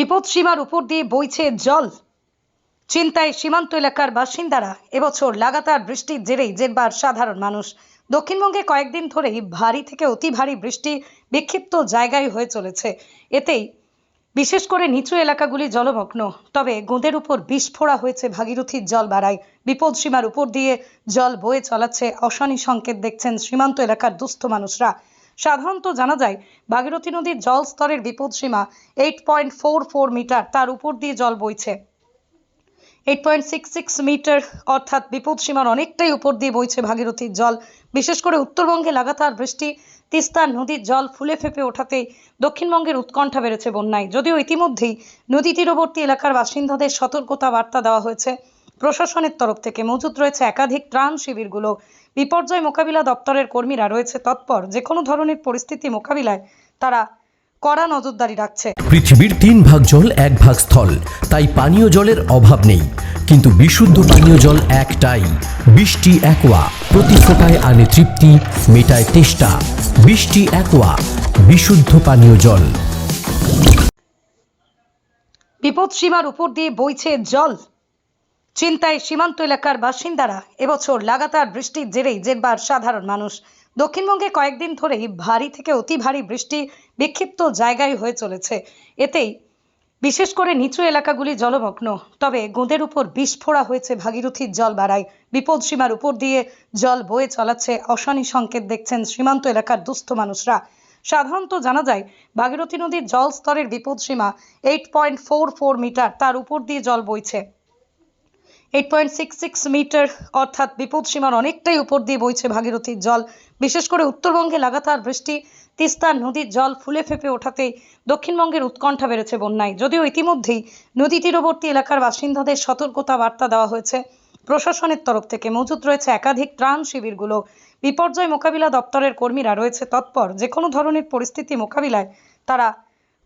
বিপদ সীমার উপর দিয়ে বইছে জল। চিন্তায় সীমান্ত এলাকার বাসিন্দারা এবছর লাগাতার বৃষ্টির জেরেই জেরবার সাধারণ মানুষ। দক্ষিণবঙ্গে কয়েকদিন ধরেই ভারী থেকে অতি ভারী বৃষ্টি বিক্ষিপ্ত জায়গায় হয়ে চলেছে। এতেই বিশেষ করে নিচু এলাকাগুলি জলমগ্ন। তবে গোঁদের উপর বিস্ফোরা হয়েছে ভাগীরথীর জল বাড়ায় বিপদ সীমার উপর দিয়ে জল বয়ে চলাচ্ছে অশনি সংকেত দেখছেন সীমান্ত এলাকার দুস্থ মানুষরা। সাধারণত জানা যায়, ভাগীরথী নদীর জল স্তরের বিপদ সীমা eight point four four metre, তার উপর দিয়ে জল বইছে। Eight point six six metre, অর্থাৎ বিপদ সীমার অনেকটাই উপর দিয়ে বইছে ভাগীরথীর জল। বিশেষ করে উত্তরবঙ্গে লাগাতার বৃষ্টি, তিস্তা নদীর জল ফুলে ফেপে ওঠাতেই দক্ষিণবঙ্গের উৎকণ্ঠা বেড়েছে বন্যায়। যদিও ইতিমধ্যেই নদী তীরবর্তী এলাকার বাসিন্দাদের সতর্কতা বার্তা দেওয়া হয়েছে। প্রশাসনের তরফ থেকে মজুত রয়েছে একাধিক ত্রাণ শিবিরগুলো। বিপর্যয় মোকাবিলা দপ্তরের কর্মীরা রয়েছে তৎপর। যে কোনো ধরনের পরিস্থিতি মোকাবিলায় তারা কড়া নজরদারি রাখছে। পৃথিবীর তিন ভাগ জল এক ভাগ স্থল। তাই পানীয় জলের অভাব নেই। কিন্তু বিশুদ্ধ পানীয় জল একটাই। বৃষ্টি একোয়া। প্রতি ফোটায় আনে তৃপ্তি মেটায় তেষ্টা। বৃষ্টি একোয়া। বিশুদ্ধ পানীয় জল। বিপদ সীমার উপর দিয়ে বইছে জল। চিন্তায় সীমান্ত এলাকার বাসিন্দারা এবছর লাগাতার বৃষ্টির জেরেই জেরবার সাধারণ মানুষ। দক্ষিণবঙ্গে কয়েকদিন ধরেই ভারী থেকে অতি ভারী বৃষ্টি বিক্ষিপ্ত জায়গায় হয়ে চলেছে। এতেই বিশেষ করে নিচু এলাকাগুলি জলমগ্ন। তবে গোঁদের উপর বিস্ফোরা হয়েছে ভাগীরথীর জল বাড়ায়। বিপদ সীমার উপর দিয়ে জল বয়ে চলাচ্ছে অশনি সংকেত দেখছেন সীমান্ত এলাকার দুস্থ মানুষরা। সাধারণত জানা যায়, ভাগীরথী নদীর জল স্তরের বিপদ সীমা eight point four four metre. তার উপর দিয়ে জল বইছে। Eight point six six metre অর্থাৎ বিপদ সীমার অনেকটাই উপর দিয়ে বইছে ভাগীরথীর জল। বিশেষ করে উত্তরবঙ্গে লাগাতার বৃষ্টি, তিস্তা নদীর জল ফুলে ফেপে ওঠাতেই দক্ষিণবঙ্গের উৎকণ্ঠা বেড়েছে বন্যায়। যদিও ইতিমধ্যেই নদী তীরবর্তী এলাকার বাসিন্দাদের সতর্কতা বার্তা দেওয়া হয়েছে। প্রশাসনের তরফ থেকে মজুত রয়েছে একাধিক ত্রাণ শিবিরগুলো। বিপর্যয় মোকাবিলা দপ্তরের কর্মীরা রয়েছে তৎপর। যে কোনো ধরনের পরিস্থিতি মোকাবিলায় তারা